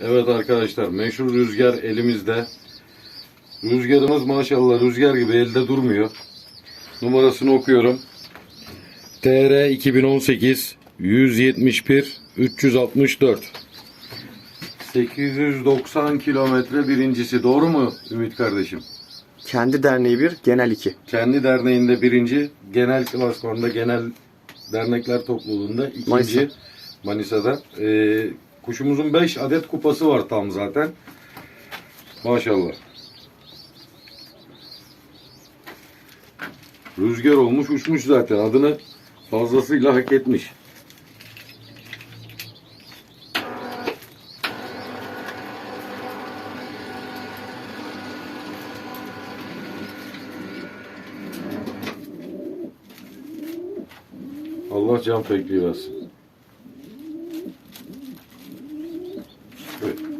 Evet arkadaşlar meşhur rüzgar elimizde. Rüzgarımız maşallah rüzgar gibi elde durmuyor. Numarasını okuyorum. TR 2018 171 364 890 kilometre birincisi doğru mu Ümit kardeşim? Kendi derneği bir, genel iki. Kendi derneğinde birinci, genel klasmanda genel dernekler topluluğunda ikinci Manisa. Manisa'da. Ee, kuşumuzun 5 adet kupası var tam zaten. Maşallah. Rüzgar olmuş uçmuş zaten adını fazlasıyla hak etmiş. Allah can pekliği versin. Good.